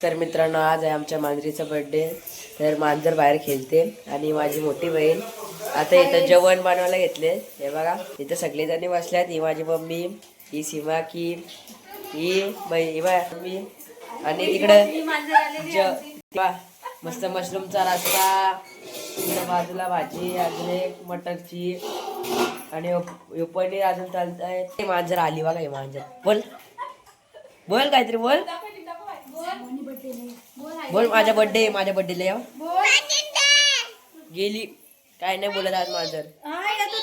तर मित्रांनो आज आहे आमच्या मांजरीचा बर्थडे तर मांजर बाहेर खेळते आणि माझी मोठी बहीण आता इथं जेवण बनवायला घेतले. हे बघा इथं सगळे जणी बसल्यात ही माझी मम्मी ही सीमा की ही बाई ही बाय मी आणि तिकडं ज मस्त मशरूमचा रस्ता. इकडं बाजूला भाजी अजून एक मटरची. आणि पनीर अजून चालत आहे ते मांजर आली बघा हे मांजर. बोल. बोल काहीतरी बोल. बोल माझ्या बर्थडे माझ्या बर्थडेला या. गेली. काय नाही बोलत आज माझं.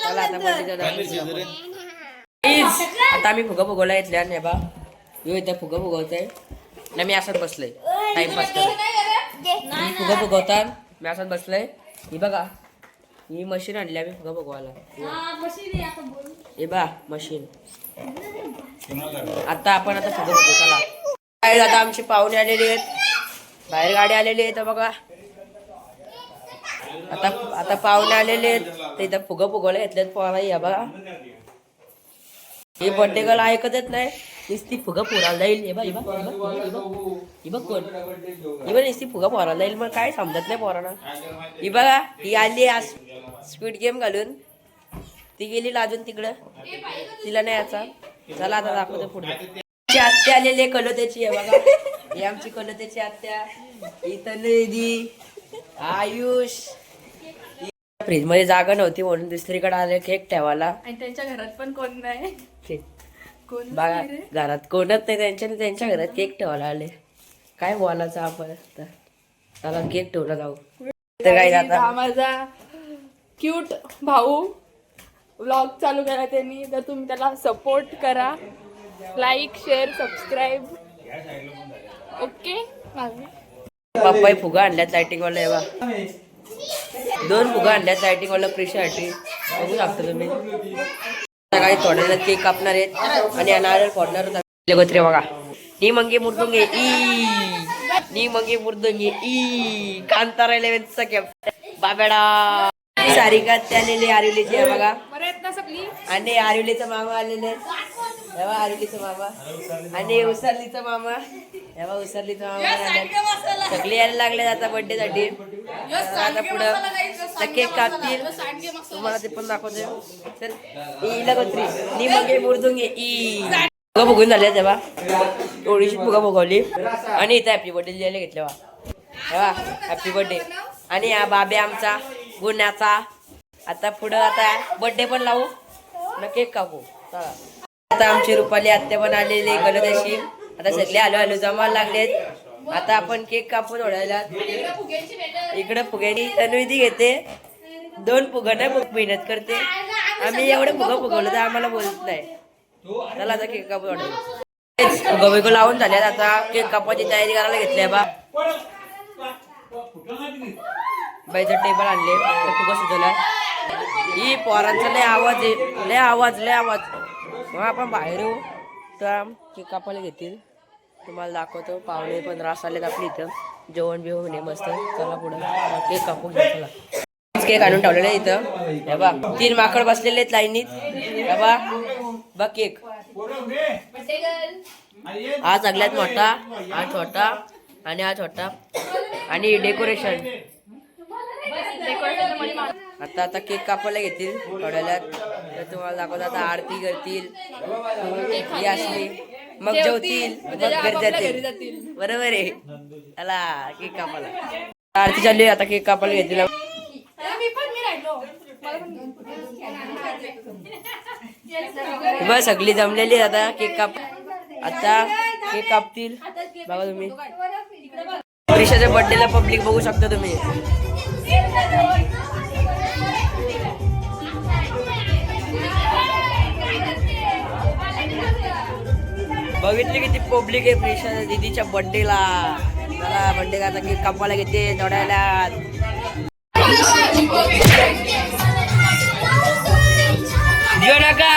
आता बर्थडे आता आम्ही फुगा फुगवला घेतल्या आणि हे बा यो इथं फुगा फुगवतोय. आणि मी असंच बसलोय. टाइमपास करत मी फुगा फुगवतात मी असंच बसलोय. ही बघा ही मशीन आणली आम्ही फुगा फुगवायला. हे बा मशीन आता आपण आता फुगा फुगू बाहेर आता आमचे पाहुणे आलेले आहेत. बाहेर गाडी आलेली आहे तर बघा. आता आता पाहुणे आलेले आहेत. ते इथं फुगं फुगवले घेतलेत पोहाला या बघा. हे बर्थडे गर्ल ऐकतच नाही. नुसती फुगा पोराला जाईल. हे बघ हे बघ, हे बघ, कोण. ही बघ नुसती फुगा पोराला जाईल. मग काय समजत नाही पोरांना ही बघा ही आली आज स्पीड गेम घालून. ती गेली लाजून तिकडं. तिला नाही याचा चला आता दाखवतो पुढे. आमची आत्या आलेली कलोत्याची आहे बघा. ही आमची कलोत्याची आत्या. ही तनुदी आयुष. फ्रीजमध्ये जागा नव्हती म्हणून दुसरीकडे आले केक ठेवायला. आणि त्यांच्या घरात पण कोण नाही. कोण बघा घरात कोणच नाही त्यांच्या त्यांच्या घरात केक ठेवायला आले. काय बोलायचं आपण आता? त्याला केक ठेवला जाऊ. तर काय हा माझा क्यूट भाऊ. व्लॉग चालू केला त्यांनी तर तुम्ही त्याला सपोर्ट करा. लाईक शेअर सबस्क्राईब ओके पप्पाई फुगा आणल्यात लाइटिंग वाला एवा दोन फुगा आणल्यात लाइटिंग वाला प्रिशासाठी बघू शकता तुम्ही. काही थोड्या केक कापणार आहेत आणि या नारळ फोडणार गोत्रे बघा नी मंगे मुर्दुंगे ई. नी मंगे मुर्दुंगे ई. कांतारा इलेव्हनचा कॅप्टन बाबेडा. सारिका त्यालेली आरिवलीची आहे बघा. आणि आरिवलीचा मामा आलेले हे बघा आरिवलीचा मामा. आणि उसरलीचा मामा. हे बघा उसरलीचा मामा. सगळे यायला लागले आता बर्थडे साठी. आता पुढं केक कापतील. तुम्हाला ते पण दाखवते. तर इला कोत्री नी मग मुर्दुंगे ई फुगा बघून झाले तेव्हा. थोडीशी फुगा बघवली. आणि इथं हॅपी बर्थडे लिहायला घेतले वा तेव्हा हॅपी बर्थडे आणि हा बाबे आमचा गुन्ह्याचा आता पुढं आता बर्थडे पण लावू. ना केक कापू चला. आता आमची रुपाली आत्या पण आलेली गलदशी आता सगळे आलो आलो जमा लागलेत आता आपण केक कापून ओढायला. इकडं फुग्यानी तन्विधी घेते. दोन फुगा खूप मेहनत करते. आम्ही एवढं फुगं फुगवलं तर आम्हाला बोलत नाही. चला आता केक कापून ओढायला. फुगा बिगं लावून झाल्यात आता. केक कापायची तयारी करायला घेतली बा. बाईचं टेबल आणले. तर फुगा सुचवला ही पोरांचा लय आवाज आहे. लय आवाज लय आवाज. मग आपण बाहेर येऊ. तर ते कापायला घेतील. तुम्हाला दाखवतो. पावणे पंधरा आलेत आपली इथं. जेवण बिवण म्हणे मस्त. चला पुढं. केक कापून घेऊ चला. केक आणून ठेवलेला इथं. बा तीन माकड बसलेले आहेत लाईनीत. हे बा बघ केक. हा सगळ्यात मोठा हा छोटा आणि हा छोटा. आणि डेकोरेशन आता आता केक कापायला घेतील थोड्याला तर तुम्हाला दाखवतो आता आरती करतील ही असली मग जेवतील मग घरी जातील. बरोबर आहे. चला केक कापायला. आरती चालली आता केक कापायला घेतील. बस सगळी जमलेली आता केक काप आता केक कापतील. बघा तुम्ही. प्रिशाच्या बर्थडेला पब्लिक बघू शकता तुम्ही. बघितली किती पब्लिक आहे प्रिशा दिदीच्या बड्डेला मला बर्थडे करता की कपाला घेते थोड्याला देऊ नका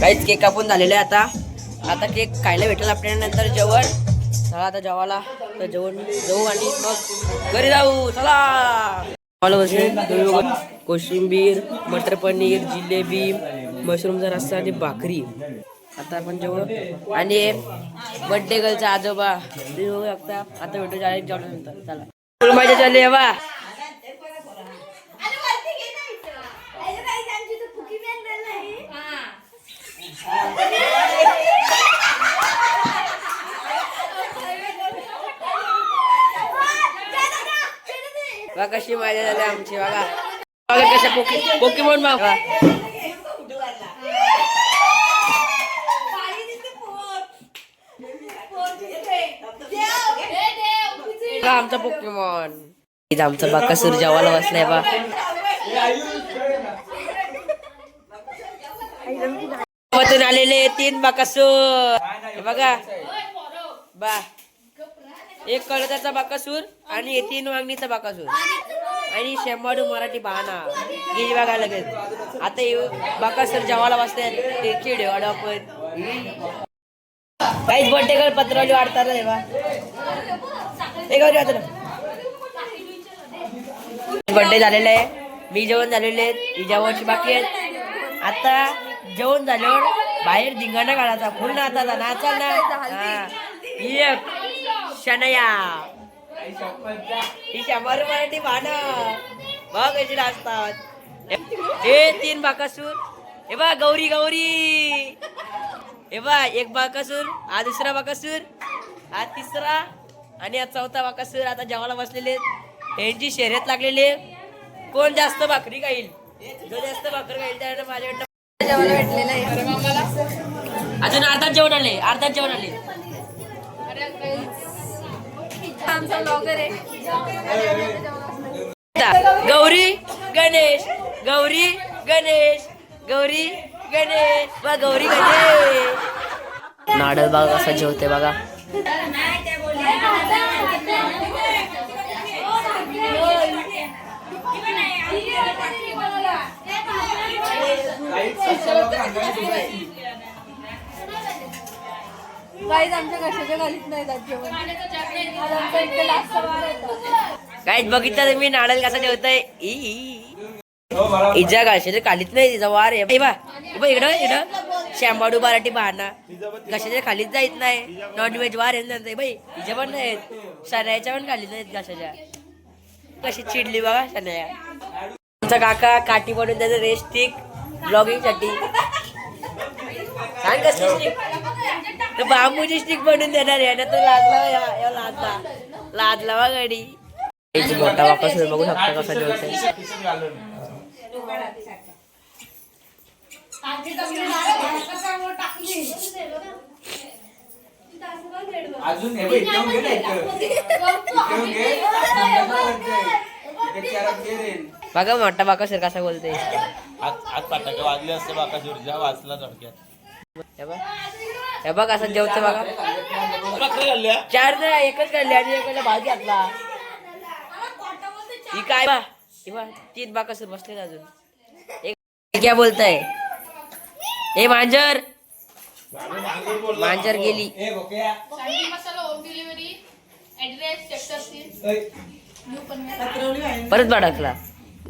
काहीच केक कापून झालेले आहे आता. आता केक खायला भेटेल आपल्याला नंतर जेवण. चला आता जेवायला. तर जेवण जाऊ आणि मग घरी जाऊ. चला. कोशिंबीर मटर पनीर जिलेबी मशरूमचा रस्सा आणि भाकरी. आता आपण जेवण आणि बड्डे गर्लचा आजोबा. आता भेटू डायरेक्ट जेवणानंतर चला. फुल चालले वा. कशी मजा झाली आमची बघा. बघा कशा पोकी म्हणून बघा का आमचा पोकेमॉन इथं आमचा बाकासूर जेवायला बसलाय बा. गावातून आलेले तीन बाकासूर. हे बघा. बा. एक कळताचा बाकासूर आणि तीन वांगणीचा बाकासूर. आणि शेंबाडू मराठी बहाना गेली बघा लगेच. आता येऊ बाकासूर जेवायला बसतात ते चिडे आपण. काहीच बड्डे कर पत्रवली वाढतात रे बा. बर्थडे झालेला आहे. मी जेवण झालेले आहेत ही जेवणची बाकी आहेत. आता जेवण झाल्यावर बाहेर धिंगाणा काढायचा. फुल नाचायचा नाचा ना. हा. ही एक. शनया. ही शंभर मराठी भान बघ कशी नाचतात. हे तीन बाकासूर. हे बा गौरी गौरी. हे बा एक बाकासूर. हा दुसरा बाकासूर. हा तिसरा. आणि हा चौथा बाकासूर आता जेवायला बसलेले आहेत. यांची शर्यत लागलेली आहे. कोण जास्त भाकरी खाईल? जो जास्त भाकरी खाईल त्याने माझ्याकडनं जेवायला भेटलेलं आहे. अजून अर्धाच जेवण आले अर्धाच जेवण आले. आमचा ब्लॉगर आहे. आता, गौरी गणेश गौरी गणेश गौरी गणेश बा गौरी गणेश. नाडल बघा कसं जेवते बघा. आमच्या कशाच्या घालीत नाही काहीच बघितलं मी नाडल कसं जेवतय इजा घालशे कालीच नाही तिचा वार आहे बा इकडं इकडं. शॅम्बाडू बाराटी बहाना कशाच्या खालीच जायत नाही. नॉन व्हेज वार आहे बाई तिच्या पण नाहीत. शनायाच्या पण खालीच नाहीत कशाच्या कशी चिडली बघा शनाया. आमचा काका काठी बनवून त्याचं रेस्ट स्टिक ब्लॉगिंगसाठी. सांग कसली स्टिक बांबूची स्टिक बनवून देणार आहे. ना तो लादला लादला. लादला बा गाडी मोठा वापस बघू शकता कसा अजून हे बघ, इथे घे ना इथं. इथे येऊन घे. इथे चारात घे रे. बघा मोठा बाकासूर कसा बोलते. आज फटाके वाजले असते बाका सुरजा वाचला थोडक्यात. हे बघ. हे बघ असं जेवतं बघा चार ना एकच काढले आणि एकाला भाग घातला. ही काय बा? बा तीन बाकासूर बसले अजून. एक क्या बोलताय. ए मांजर. मांजर गेली. परत भडकला.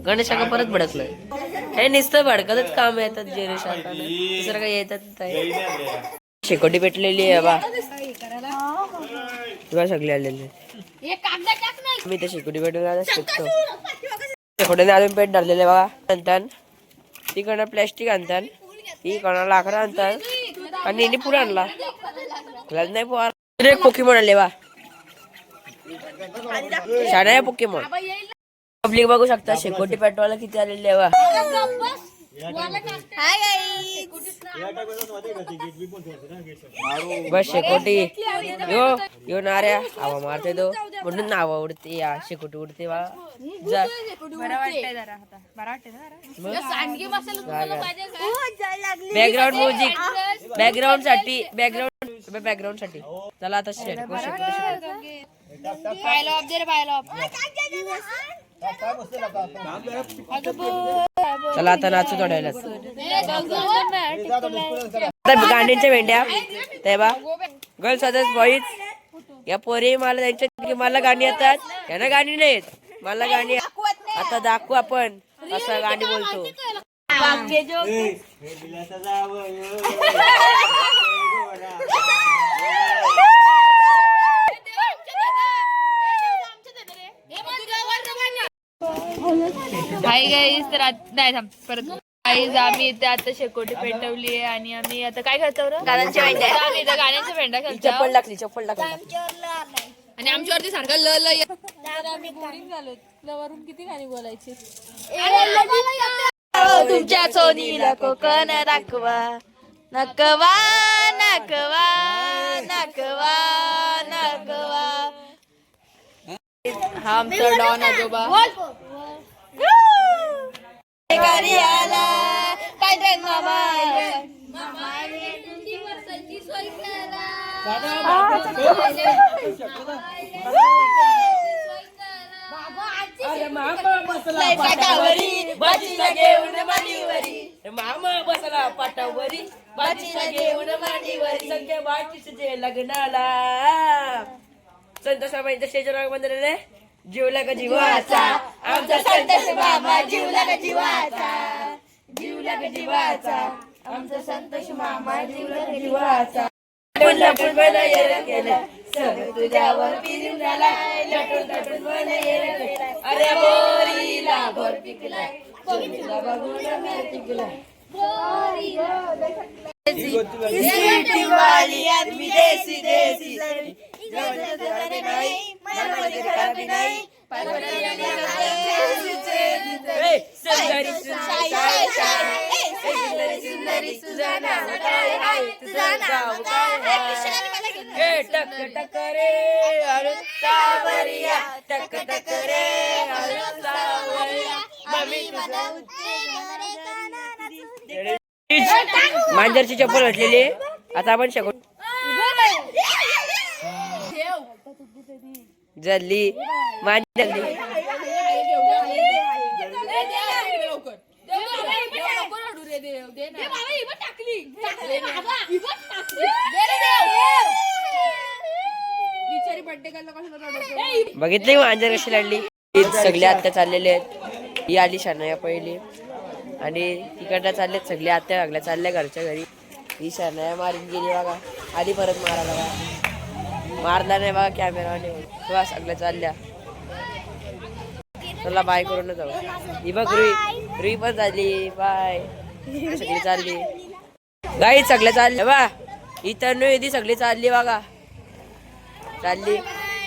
गणेशाला परत भडकलं. हे नुसतं भडकतच काम येतात जेरेश दुसरं काही येतात शेकोटी पेटलेली आहे बा तुला सगळे आलेले मी ते शेकोटी पेटून शिकतो. शेकोटीने अजून पेट धरलेले बघा आणतात ती कडं प्लॅस्टिक आणतात ती कोणाला लाकडं आणतात आणि हिने पुढे आणला. तुला नाही पोहार एक पोकीमोन आले वा शाळा आहे पब्लिक बघू शकता शेकोटी पेटवायला किती आलेले वा बस शेकोटी. यो यो नाऱ्या हवा मारते तो. म्हणून नाव उडते या शेकोटी उडते वा जा. बॅकग्राऊंड म्युझिक बॅकग्राऊंडसाठी बॅकग्राऊंड बॅकग्राऊंडसाठी. चला आता शेको शेकोटी चला आता नाचू थोड्या गांडींच्या भेंड्या. तेव्हा गर्ल्स अदर्स बॉईज या पोरी मला त्यांच्या की मला गाणी येतात. यांना गाणी नाही येत मला गाणी आता दाखवू आपण असं गाणी बोलतो. हाय गाईज तर आत- नाही थांब परत. गाईज आम्ही इथे आता शेकोटी पेटवली आहे आणि आम्ही आता काय करतो? गाण्यांच्या भेंड्या. आम्ही इथे गाण्यांच्या भेंड्या चप्पल खेळतो टाकली चप्पल टाकली आणि आमच्यावरती सारखं ल ल येत. तुमच्या सोनीला कोकण दाखवा. नकवा नकवा नकवा नकवा. हा आमचा डॉन आजोबा. घरी आला काय ट्रेन मामा? बसला पाटावरी बाजीला घेऊन मांडीवरी. सगळ्या बाटीच जे लग्नाला. संतोष मामांच्या स्टेजवर मंदिराने जीवला का जीवाचा. आमचा संतोष मामा जीवला का जीवाचा. जीवला का जीवाचा. आमचा संतोष मामा जीवला का जीवाचा. लटून मला येर केलं. सगळं तुझ्यावर पिरून आलाय लटून लटून मला येर केलं अरे बोरीला भर पिकलाय. बोरीला बघून मी पिकलाय. सिटी वाली आदमी देसी सुंदरी सुंदरी टक टक रे टक टक रे मम्मी मांजरची चप्पल घातलेली आता आपण शकू जल्ली मांजरली बघितली मांजर कशी लढली? सगळे आत्या चाललेले आहेत. ही आली शनाया पहिली. आणि तिकडनं चाललेत सगळे आत्या लागल्या चालल्या घरच्या घरी. ही शनाया मारून गेली बघा. आली परत मारा बघा. मारला नाही बघा कॅमेराने तेव्हा सगळ्या चालल्या. चला बाय करून जाऊ. ही बघ रुई. रुई पण झाली. बाय सगळी चालली. गाई सगळ्या चालले बा. इतर नाही ती सगळी चालली बघा. चालली.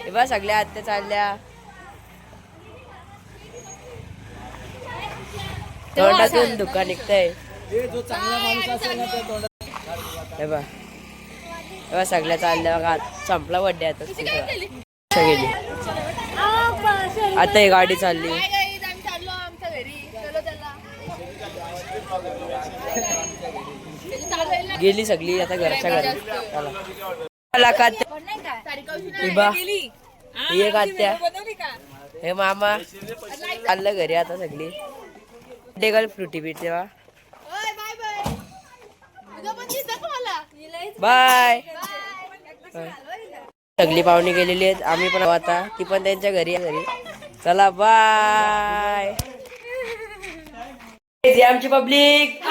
हे सगळ्या आत्या चालल्या. तोंडातून धुका निघतंय. हे बा हे बा सगळ्या चालल्या बघा संपला बड्डे आता. गेली. आता ही गाडी चालली. गेली सगळी आता घरच्या घरी. ही आत्या. हे मामा. चाललं घरी आता सगळी. डेगल फ्रुटी बीट तेव्हा. बाय. सगळी पाहुणी गेलेली आहेत. आम्ही पण आता. ती पण त्यांच्या घरी आहे घरी. चला बाय आमची पब्लिक